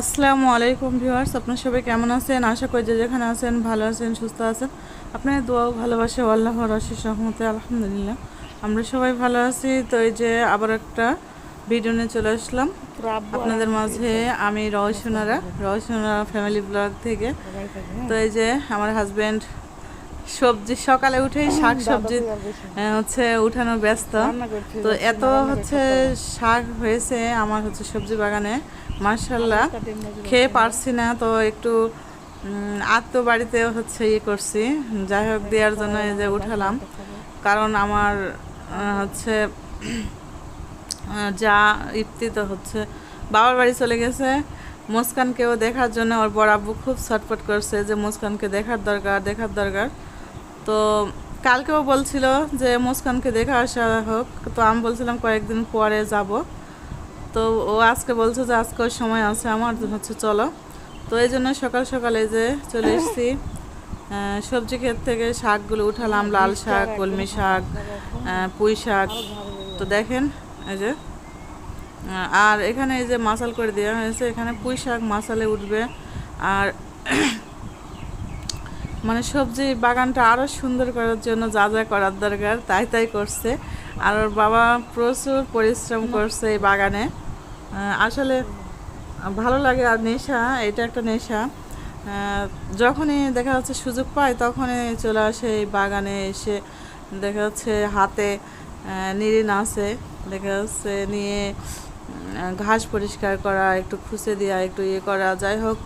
আসসালামু আলাইকুম ভিউয়ার্স আপনার সবাই কেমন আছেন? আশা করি যে যেখানে আছেন ভালো আছেন সুস্থ আছেন। আপনার দোয়াও ভালোবাসে আল্লাহর আশিস রহমতে আলহামদুলিল্লাহ। আমরা সবাই ভালো আছি। তো এই যে আবার একটা ভিডিও নিয়ে চলে আসলাম। আপনাদের মাঝে আমি রহসোনারা রহসোনারা ফ্যামিলি ব্লগ থেকে। তো এই যে আমার হাজব্যান্ড সবজি সকালে উঠেই শাক সবজি হচ্ছে উঠানো ব্যস্ত। তো এত হচ্ছে শাক হয়েছে আমার হচ্ছে সবজি বাগানে। মার্শাল্লাহ খেয়ে পারছি না তো একটু আত্ম বাড়িতে হচ্ছে ইয়ে করছি। যাই হোক দেওয়ার জন্য এই যে উঠালাম। কারণ আমার হচ্ছে যা ইপ্তি তো হচ্ছে বাবার বাড়ি চলে গেছে। মুস্কানকেও দেখার জন্য ওর বড় আব্বু খুব ছটফট করছে যে মুস্কানকে দেখার দরকার দেখার দরকার। তো কালকেও বলছিল যে মুস্কানকে দেখা আসা হোক। তো আমি বলছিলাম কয়েকদিন পরে যাব। তো ও আজকে বলছে যে আজকে সময় আছে আমার হচ্ছে চলো। তো এই জন্য সকাল সকালে যে চলে এসেছি। সবজি ক্ষেত থেকে শাকগুলো উঠালাম লাল শাক কলমি শাক পুঁই শাক। তো দেখেন এই যে আর এখানে এই যে মাসাল করে দেওয়া হয়েছে এখানে পুঁই শাক মাসালে উঠবে। আর মানে সবজি বাগানটা আরও সুন্দর করার জন্য যা যা করার দরকার তাই তাই করছে। আর ওর বাবা প্রচুর পরিশ্রম করছে এই বাগানে। আসলে ভালো লাগে আর নেশা, এটা একটা নেশা। যখনই দেখা যাচ্ছে সুযোগ পায় তখনই চলে আসে এই বাগানে এসে দেখা যাচ্ছে হাতে নিরিন আছে দেখা যাচ্ছে নিয়ে ঘাস পরিষ্কার করা, একটু খুঁচে দেওয়া একটু ইয়ে করা। যাই হোক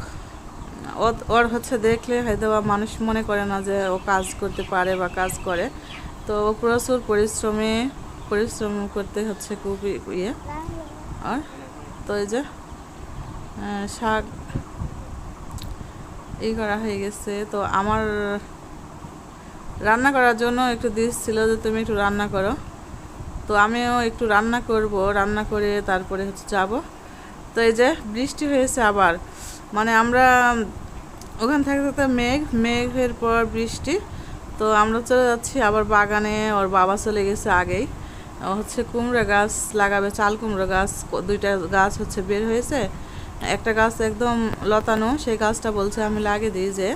ওর হচ্ছে দেখলে হয়তো বা মানুষ মনে করে না যে ও কাজ করতে পারে বা কাজ করে। তো প্রচুর পরিশ্রমে পরিশ্রম করতে হচ্ছে খুব ইয়ে। আর তো এই যে শাক এই করা হয়ে গেছে। তো আমার রান্না করার জন্য একটু দিচ্ছিল যে তুমি একটু রান্না করো। তো আমিও একটু রান্না করব। রান্না করে তারপরে হচ্ছে যাব। তো এই যে বৃষ্টি হয়েছে আবার। মানে আমরা, ওখান থাকতে থাকতে মেঘ, মেঘের পর বৃষ্টি। তো আমরা চলে যাচ্ছি আবার বাগানে। ওর বাবা চলে গেছে আগেই। হচ্ছে কুমড়ো গাছ লাগাবে চাল কুমড়ো গাছ দুইটা গাছ হচ্ছে বের হয়েছে। একটা গাছ একদম লতানো সেই গাছটা বলছে আমি লাগিয়ে দিই যে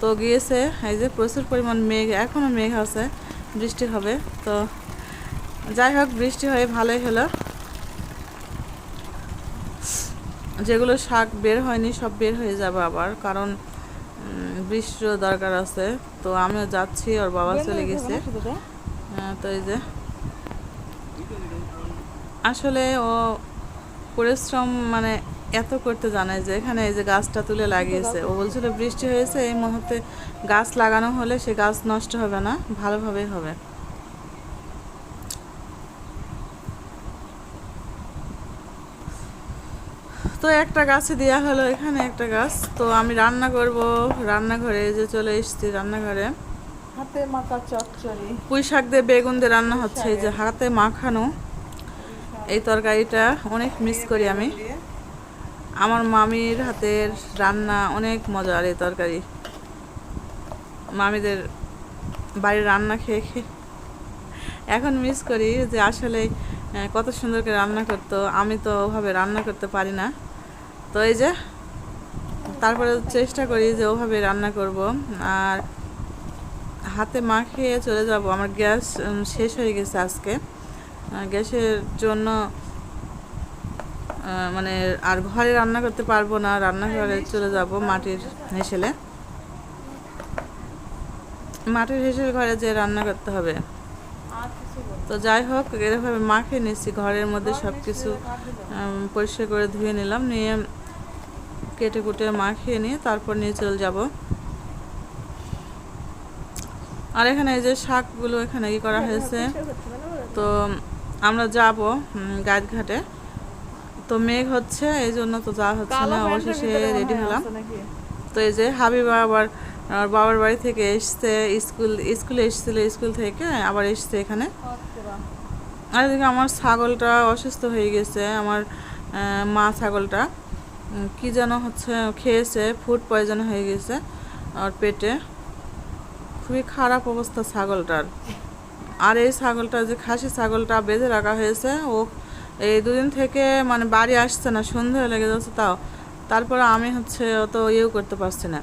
তো গিয়েছে এই যে প্রচুর পরিমাণ মেঘ এখনও মেঘ আছে বৃষ্টি হবে তো যাই হোক বৃষ্টি হয়ে ভালোই হলো। যেগুলো শাক বের হয়নি সব বের হয়ে যাবে আবার কারণ বৃষ্টিরও দরকার আছে তো আমিও যাচ্ছি ওর বাবা চলে গেছে। হ্যাঁ, তো এই যে আসলে ও পরিশ্রম মানে এত করতে জানায় যে এখানে এই যে গাছটা তুলে লাগিয়েছে। ও বলছিল বৃষ্টি হয়েছে এই মুহূর্তে গাছ লাগানো হলে সে গাছ নষ্ট হবে না ভালোভাবেই হবে। তো একটা গাছে দেওয়া হলো এখানে একটা গাছ। তো আমি রান্না করব রান্নাঘরে এই যে চলে এসেছি রান্নাঘরে। হাতে মাখা চচ্চড়ি। পুঁই শাক দিয়ে বেগুন দিয়ে রান্না হচ্ছে এই যে হাতে মাখানো। এই তরকারিটা অনেক মিস করি আমি। আমার মামির হাতের রান্না অনেক মজার এই তরকারি। মামিদের বাড়ির রান্না খেয়ে খেয়ে। এখন মিস করি যে আসলে কত সুন্দর করে রান্না করতো। আমি তো ওভাবে রান্না করতে পারি না। তো এই যে, তারপরে চেষ্টা করি যে ওভাবে রান্না করব। আর হাতে মাখিয়ে চলে যাব। আমার গ্যাস শেষ হয়ে গেছে আজকে। গ্যাসের জন্য মানে আর ঘরে রান্না করতে পারব না। রান্নাঘরে চলে যাব মাটির হেসেলে। মাটির হেসেল ঘরে যে রান্না করতে হবে। তো যাই হোক, এরকমভাবে মাখিয়ে নিচ্ছি। ঘরের মধ্যে সব কিছু পরিষ্কার করে ধুয়ে নিলাম। নিয়ে কেটে কুটে মাখিয়ে নিয়ে তারপর নিয়ে চলে যাব। আর এখানে এই যে শাকগুলো এখানে ই করা হয়েছে। তো আমরা যাব গাছঘাটে তো মেঘ হচ্ছে এই জন্য তো যাওয়া হচ্ছে না। অবশেষে রেডি হলাম। তো এই যে হাবিবা আবার আমার বাবার বাড়ি থেকে এসছে স্কুল স্কুলে এসেছিল স্কুল থেকে আবার এসছে এখানে। আর এদিকে আমার ছাগলটা অসুস্থ হয়ে গেছে আমার মা ছাগলটা। কি যেন হচ্ছে খেয়েছে ফুড পয়জন হয়ে গেছে আর পেটে। খুবই খারাপ অবস্থা ছাগলটার। আর এই ছাগলটা যে খাসি ছাগলটা বেঁধে রাখা হয়েছে ও এই দুদিন থেকে মানে বাড়ি আসছে না সন্ধে লেগে যাচ্ছে তাও। তারপরে আমি হচ্ছে অত ইয়েও করতে পারছি না।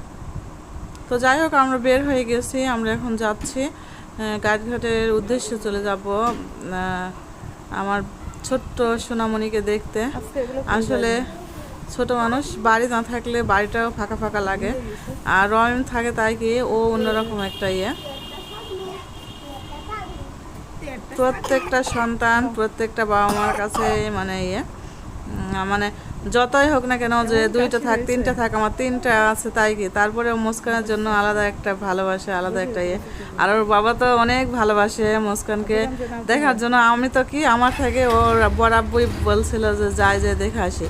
তো যাই হোক আমরা বের হয়ে গেছি আমরা এখন যাচ্ছি গাছঘাটের উদ্দেশ্যে চলে যাব আমার ছোট্ট সোনামণিকে দেখতে। আসলে ছোট মানুষ বাড়ি না থাকলে বাড়িটাও ফাঁকা ফাঁকা লাগে। আর রহিম থাকে তাই কি ও অন্যরকম একটা ইয়ে। প্রত্যেকটা সন্তান, প্রত্যেকটা বাবা মার কাছে মানে ইয়ে। মানে যতই হোক না কেন যে দুইটা থাক, তিনটা থাক, আমার তিনটা আছে তাই কি? তারপরে মুস্কানের জন্য আলাদা একটা ভালোবাসে, আলাদা একটা ইয়ে। আর ওর বাবা তো অনেক ভালোবাসে মুস্কানকে। দেখার জন্য আমি তো কি, আমার থেকে ওর বরাবই বলছিল যে যাই যে দেখে আসি।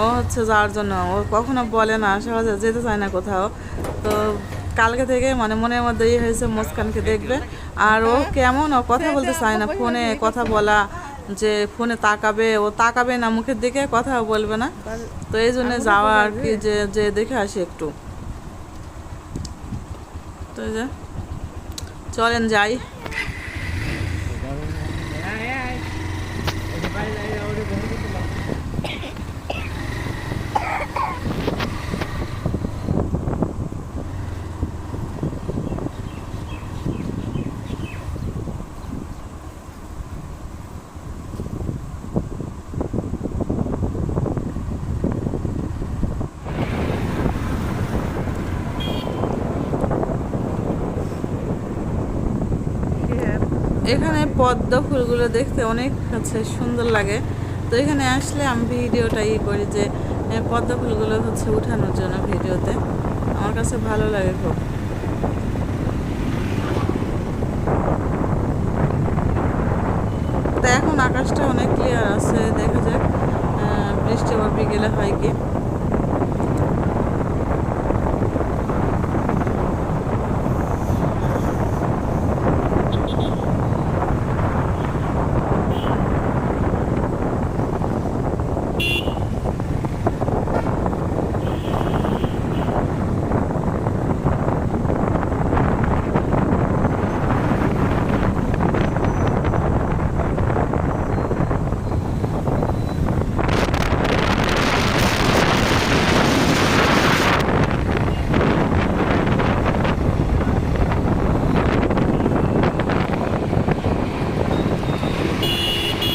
ও হচ্ছে যাওয়ার জন্য। ও কখনো বলে না সহজে যেতে চায় না কোথাও। তো কালকে থেকে মানে মনের মধ্যে ইয়ে হয়েছে মুস্কানকে দেখবে। আর ও কেমন ও কথা বলতে চায় না। ফোনে কথা বলা যে ফোনে তাকাবে ও তাকাবে না মুখের দিকে কথা বলবে না। তো এই জন্য যাওয়া আর কি যে যে দেখে আসি একটু। তো যে চলেন যাই। এখানে পদ্ম ফুলগুলো দেখতে অনেক হচ্ছে সুন্দর লাগে। তো এখানে আসলে আমি ভিডিওটা ই করি যে পদ্ম ফুলগুলো হচ্ছে উঠানোর জন্য ভিডিওতে। আমার কাছে ভালো লাগে খুব। তো এখন আকাশটা অনেক ক্লিয়ার আছে, দেখা যাক বৃষ্টি আবার বিকেলে হয় কি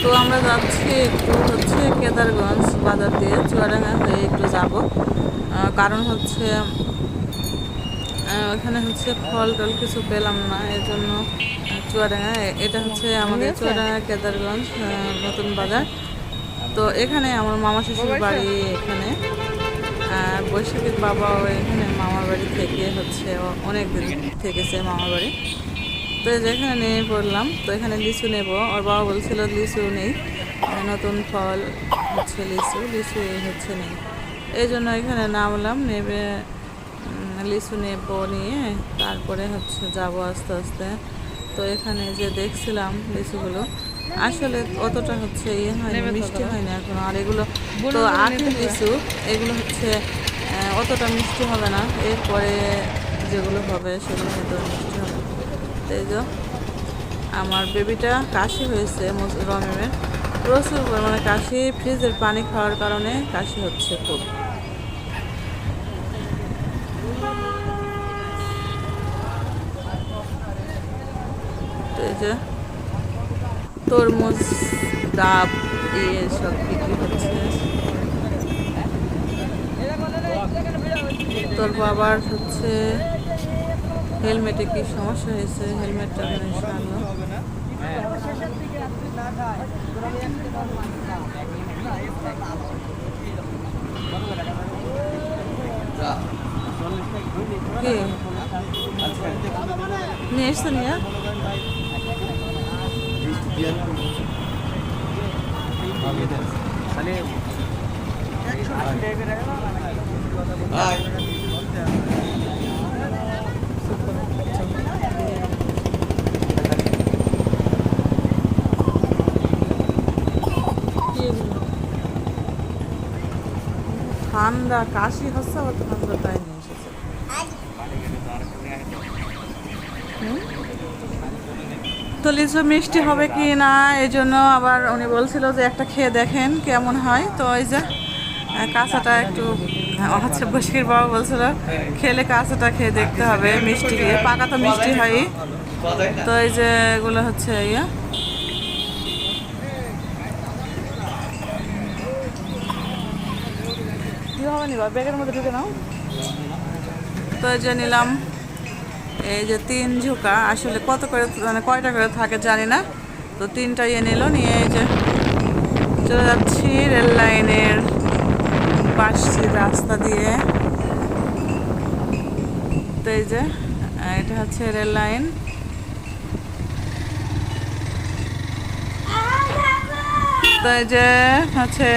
তো আমরা যাচ্ছি একটু হচ্ছে কেদারগঞ্জ বাজার দিয়ে চুয়াডাঙ্গা হয়ে একটু যাব। কারণ হচ্ছে ওখানে হচ্ছে ফল টল কিছু পেলাম না এই জন্য চুয়াডাঙ্গা এটা হচ্ছে আমাদের চুয়াডাঙ্গা কেদারগঞ্জ নতুন বাজার। তো এখানে আমার মামা শ্বশুর বাড়ি এখানে? আর বৈশাখীর বাবাও এখানে মামার বাড়ি থেকে হচ্ছে অনেক দিন থেকেছে মামার বাড়ি। তো যেখানে নিয়ে পড়লাম তো এখানে লিচু নেব। ওর বাবা বলছিল লিচু নেই নতুন ফল। হচ্ছে লিচু লিচু এই হচ্ছে নেই এই জন্য এখানে নামলাম নেবে লিচু নেব নিয়ে তারপরে হচ্ছে যাব আস্তে আস্তে। তো এখানে যে দেখছিলাম লিচুগুলো আসলে অতটা হচ্ছে ইয়ে হয় মিষ্টি হয় না এখন। আর এগুলো তো আখের লিচু এগুলো হচ্ছে অতটা মিষ্টি হবে না। এরপরে যেগুলো হবে সেগুলো হয়তো মিষ্টি হবে তো এই যে আমার বেবিটা কাশি হয়েছে রমেমের প্রচুর পরিমাণে কাশি, ফ্রিজের পানি খাওয়ার কারণে কাশি হচ্ছে খুব। তরমুজ, ডাব ইয়ে সব বিক্রি হচ্ছে। তোর বাবার হচ্ছে হেলমেটে কি সমস্যা হয়েছে? হেলমেটটা এখানে সারলো কি নিয়ে এসছো নিয়ে? কি এগুলো? ঠান্ডা কাশি হচ্ছে আবার ঠান্ডা তাই নিয়ে তো লিচু মিষ্টি হবে কি না এই জন্য আবার উনি বলছিল যে একটা খেয়ে দেখেন কেমন হয়। তো ওই যে কাঁচাটা একটু হচ্ছে বসির বাবা বলছিল, খেলে কাঁচাটা খেয়ে দেখতে হবে মিষ্টি পাকা তো মিষ্টি হয়ই। তো এই যে এগুলো হচ্ছে ইয়ে। কীভাবে নিবা, ব্যাগের মধ্যে ঢুকে নাও। তো যে নিলাম। এই যে তিন ঝুঁকা, আসলে কত করে মানে কয়টা করে থাকে জানি না। তো তিনটা ইয়ে নিল, নিয়ে এই যে চলে যাচ্ছি রেল লাইনের পাশে রাস্তা দিয়ে। তো এই যে, এটা হচ্ছে রেল লাইন। তো এই যে হচ্ছে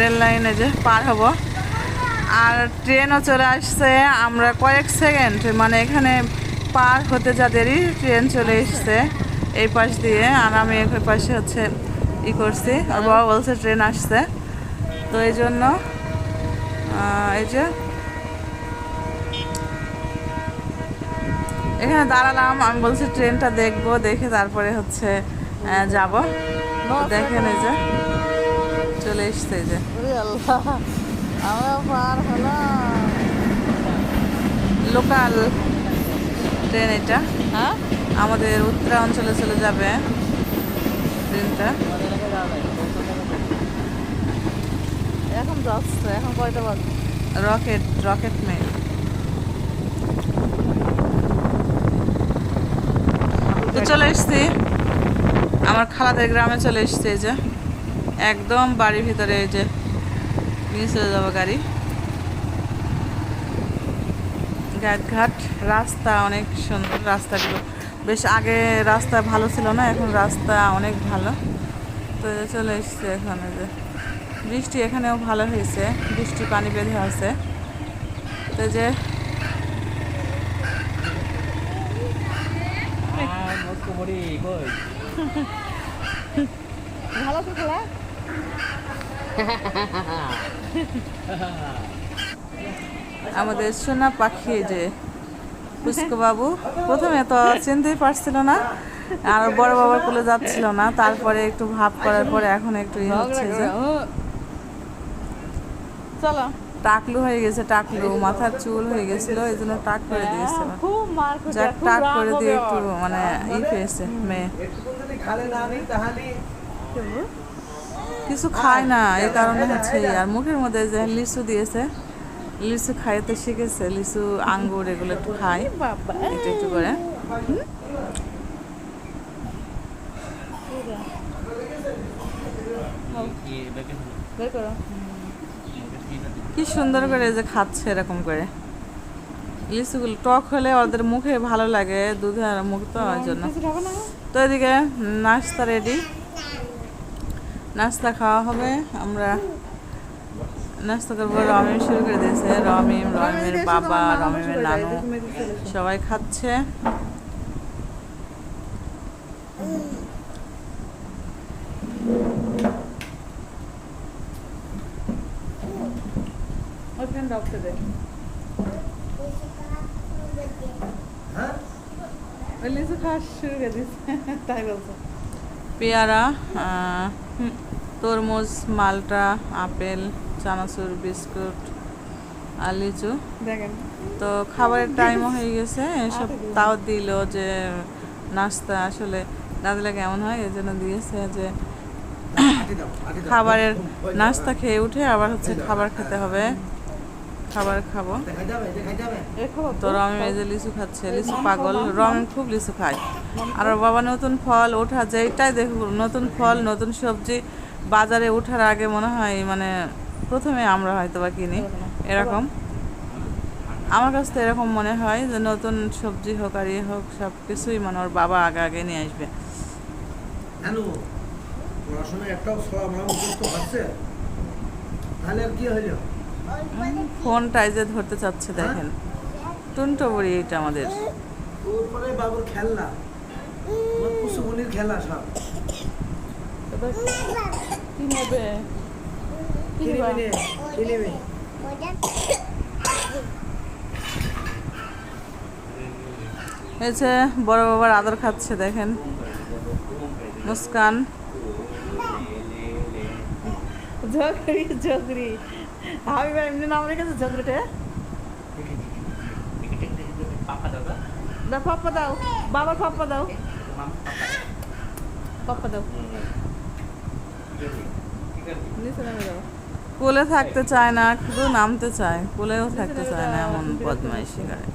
রেল লাইনে যে পার হব। আর ট্রেনও চলে আসছে। আমরা কয়েক সেকেন্ড মানে এখানে পার হতে যা দেরি, ট্রেন চলে এসছে এই পাশ দিয়ে। আর আমি ওই পাশে হচ্ছে ই করছি, আর বাবা বলছে ট্রেন আসছে। তো এই জন্য এই যে এখানে দাঁড়ালাম, আমি বলছি ট্রেনটা দেখব, দেখে তারপরে হচ্ছে যাব। দেখেন এই যে, চলে এসছে এই যে। আমরা হলাম লোকাল ট্রেন এটা। হ্যাঁ? আমাদের উত্তরা অঞ্চলে চলে যাবে ট্রেনটা। এখন এখন কয়টা বাজে? রকেট রকেট মেল তো চলে এসছি। আমার খালাদের গ্রামে চলে এসছে যে। একদম বাড়ির ভিতরে এই যে নিয়ে চলে যাব গাড়ি ঘাটঘাট রাস্তা অনেক সুন্দর রাস্তাগুলো। বেশ আগে রাস্তা ভালো ছিল না এখন রাস্তা অনেক ভালো। তো চলে এসছে এখানে যে বৃষ্টি এখানেও ভালো হয়েছে বৃষ্টি পানি বেঁধে আছে। তো যে ভালো তো খেলা? আমাদের সোনা পাখি যে পুষ্কু বাবু প্রথমে তো চিনতেই পারছিল না আর বড় বাবার কোলে যাচ্ছিল না তারপরে একটু ভাব করার পরে এখন একটু ইয়ে হচ্ছে যে। চলো। টাকলু হয়ে গেছে টাকলু মাথার চুল হয়ে গেছিল এই জন্য টাক করে দিয়েছিল খুব মার খুঁজে যাক টাক করে দিয়ে একটু মানে ই পেয়েছে মেয়ে। খালে না নেই তাহলে কিছু খায় না এই কারণে হচ্ছে আর মুখের মধ্যে যে লিচু দিয়েছে লিচু খাইতে শিখেছে লিচু আঙ্গুর এগুলো একটু খায়। একটু একটু করে। কি সুন্দর করে যে খাচ্ছে এরকম করে। লিচুগুলো টক হলে ওদের মুখে ভালো লাগে দুধের মুখ তো জন্য। তো এদিকে নাস্তা রেডি নাস্তা খাওয়া হবে। আমরা নাস্তা করব রমিম শুরু করে দিয়েছে। রমিম রমিমের বাবা রমিমের নানু সবাই খাচ্ছে। পেয়ারা আহ, তরমুজ মালটা আপেল চানাচুর বিস্কুট আর লিচু। দেখেন। তো খাবারের টাইমও হয়ে গেছে এসব তাও দিল যে নাস্তা আসলে দাদিলা কেমন হয়? এই জন্য দিয়েছে যে আটি দাও আটি দাও। খাবারের নাস্তা খেয়ে উঠে আবার হচ্ছে খাবার খেতে হবে। খাবার খাব। তো রমি এই যে লিচু খাচ্ছে লিচু পাগল। রমি খুব লিচু খায়। আর ওর বাবা নতুন ফল ওঠা যেটাই দেখুন নতুন ফল নতুন সবজি বাজারে ওঠার আগে মনে হয় মানে প্রথমে আমরা হয়তো বা কিনি। এরকম। আমার কাছ তো এরকম মনে হয় যে নতুন সবজি হোক আর ইয়ে হোক সব কিছুই মানে ওর বাবা আগে আগে নিয়ে আসবে। পড়াশোনা একটাও তাহলে আর কি হইল? ফোনটাই যে ধরতে চাচ্ছে দেখেন। টুনটো বড়ি এটা আমাদের। ওর বাবুর খেলনা। কুসুমনির খেলা সব। কি নেবে? কি নিবা? নে, কিনিবে এই যে বড় বাবার আদর খাচ্ছে দেখেন। মুস্কান। ঝগড়ি ঝগড়ি। আমি এমনি নাম রেখেছে পাপা দা পাপ্পা দাও। বাবার পাপ্পা দাও। পাপা পাপ্পা দাও। কোলে থাকতে চায় না শুধু নামতে চায়। কোলেও থাকতে চায় না এমন বদমাইশি করে।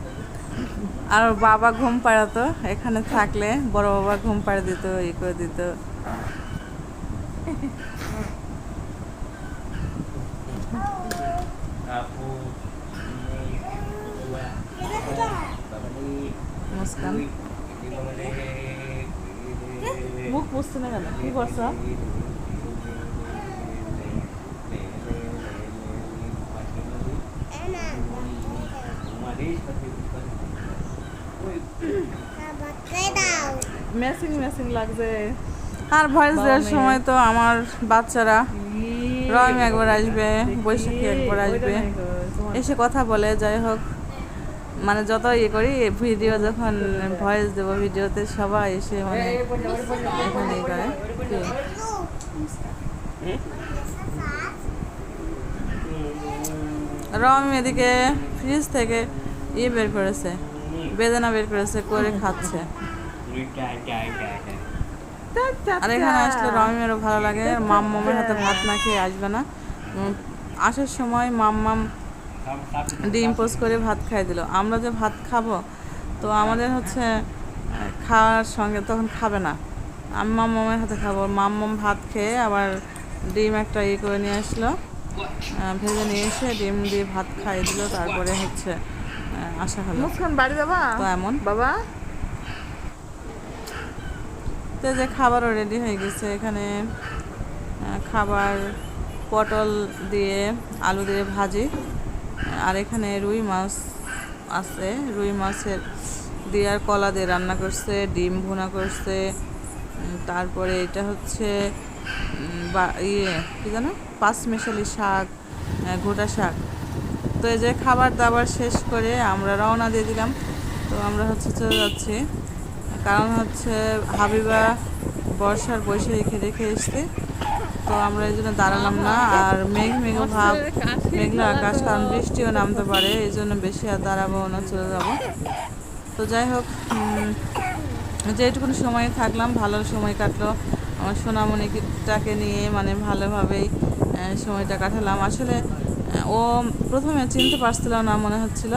আর বাবা ঘুম পাড়াতো এখানে থাকলে বড় বাবা ঘুম পাড়ে দিত ই করে দিত। মুস্কান মুখ পুষছে না কেন? কি করছ? ম্যাচিং লাগছে। আর ভয়েস দেওয়ার সময় তো আমার বাচ্চারা রং একবার আসবে বৈশাখী একবার আসবে। এসে কথা বলে যাই হোক। মানে যত ইয়ে করি ভিডিও যখন ভয়েস দেবো ভিডিওতে সবাই এসে মানে এখানে রম এদিকে ফ্রিজ থেকে ইয়ে বের করেছে, বেদানা বের করেছে, করে খাচ্ছে। আর এখানে আসলে রমিমেরও ভালো লাগে। মাম মামের হাতে ভাত না খেয়ে আসবে না। আসার সময় মাম মাম ডিম পোস্ট করে ভাত খাই দিল। আমরা যে ভাত খাব তো আমাদের হচ্ছে খাওয়ার সঙ্গে তখন খাবে না। আমি মাম মামের হাতে খাব। মাম মাম ভাত খেয়ে আবার ডিম একটা ইয়ে করে নিয়ে আসলো। ভেজে নিয়ে এসে ডিম দিয়ে ভাত খাইয়ে দিল। তারপরে হচ্ছে আসা হলো। বাড়ি বাবা? তো এমন। বাবা? তো যে খাবারও রেডি হয়ে গেছে। এখানে খাবার পটল দিয়ে আলু দিয়ে ভাজি। আর এখানে রুই মাছ আছে। রুই মাছের দিয়ে আর কলা দিয়ে রান্না করছে, ডিম ভুনা করছে। তারপরে এটা হচ্ছে বা- ইয়ে কী জানো? পাঁচমেশালি শাক গোটা শাক। তো এই যে খাবার দাবার শেষ করে আমরা রওনা দিয়ে দিলাম। তো আমরা হচ্ছে চলে যাচ্ছি। কারণ হচ্ছে হাবিবা বর্ষার বসে রেখে রেখে এসছে। তো আমরা এই জন্য দাঁড়ালাম না, আর মেঘ মেঘ ভাব, মেঘলা আকাশ, কারণ বৃষ্টিও নামতে পারে, এই জন্য বেশি আর দাঁড়াবো না, চলে যাব। তো যাই হোক যেটুকুন সময় থাকলাম, ভালো সময় কাটলো। আমার সোনামণিটাকে নিয়ে মানে ভালোভাবেই সময়টা কাটালাম। আসলে ও প্রথমে চিনতে পারছিল না, মনে হচ্ছিল।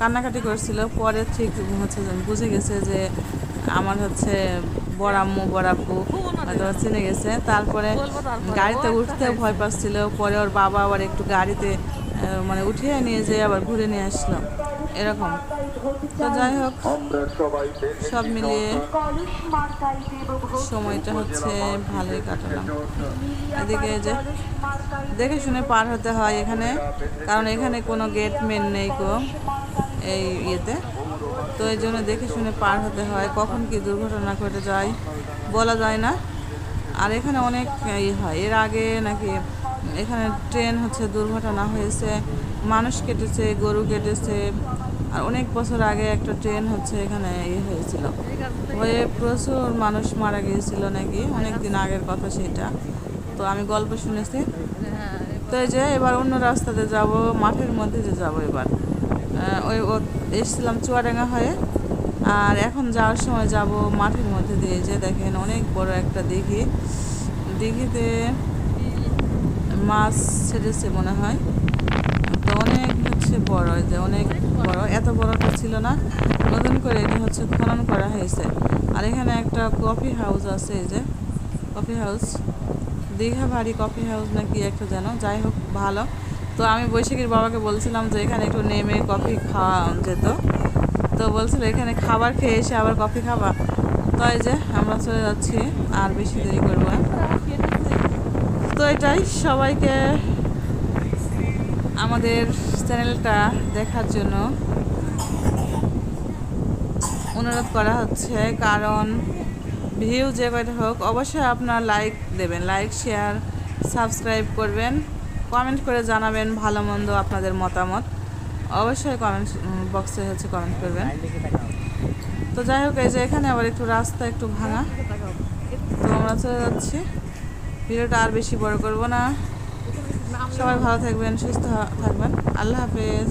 কান্নাকাটি করছিল, পরে ঠিক হচ্ছে বুঝে গেছে যে, আমার হচ্ছে বড়াম্মু বড়াব্বু হয়তো চিনে গেছে। তারপরে গাড়িতে উঠতেও ভয় পাচ্ছিল। পরে ওর বাবা আবার একটু গাড়িতে মানে উঠিয়ে নিয়ে যেয়ে আবার ঘুরে নিয়ে আসলো। এরকম। তো যাই হোক সব মিলিয়ে সময়টা হচ্ছে ভালোই কাটালাম। এদিকে যে দেখে শুনে পার হতে হয় এখানে। কারণ এখানে কোনো গেট মেন নেই কো এই ইয়েতে। তো এই জন্য দেখে শুনে পার হতে হয়, কখন কি দুর্ঘটনা ঘটে যায় বলা যায় না। আর এখানে অনেক ইয়ে হয়, এর আগে নাকি এখানে ট্রেন হচ্ছে, দুর্ঘটনা হয়েছে, মানুষ কেটেছে, গরু কেটেছে, আর অনেক বছর আগে একটা ট্রেন হচ্ছে, এখানে ইয়ে হয়েছিল। হয়ে প্রচুর মানুষ মারা গিয়েছিল নাকি, অনেক দিন আগের কথা সেটা। তো আমি গল্প শুনেছি। তো এই যে এবার অন্য রাস্তাতে যাব, মাঠের মধ্যে যে যাব এবার। ওই ও এসেছিলাম চুয়াডাঙ্গা হয়ে। আর এখন যাওয়ার সময় যাব মাঠের মধ্যে দিয়ে। যে দেখেন, অনেক বড় একটা দিঘি। দিঘিতে মাছ ছেড়েছে মনে হয়। তো অনেক হচ্ছে বড় যে অনেক বড়। এত বড়টা ছিল না। নতুন করে এটা হচ্ছে খনন করা হয়েছে। আর এখানে একটা কফি হাউস আছে, এই যে কফি হাউস। দীঘা ভারী কফি হাউস না কি একটা যেন। যাই হোক, ভালো। তো আমি বৈশাখীর বাবাকে বলছিলাম যে এখানে একটু নেমে কফি খাওয়া যেত। তো বলছিল এখানে খাবার খেয়ে এসে আবার কফি খাবা। তো এই যে আমরা চলে যাচ্ছি, আর বেশি দেরি করব না। তো এটাই সবাইকে আমাদের চ্যানেলটা দেখার জন্য অনুরোধ করা হচ্ছে। কারণ ভিউ যে কয়টা হোক, অবশ্যই আপনার লাইক দেবেন। লাইক শেয়ার সাবস্ক্রাইব করবেন। কমেন্ট করে জানাবেন ভালো মন্দ আপনাদের মতামত। অবশ্যই কমেন্ট বক্সে হচ্ছে কমেন্ট করবেন। তো যাই হোক, এই যে এখানে আবার একটু রাস্তা একটু ভাঙা। তো আমরা চলে যাচ্ছি। ভিডিওটা আর বেশি বড় করব না। সবাই ভালো থাকবেন, সুস্থ থাকবেন। আল্লাহ হাফেজ।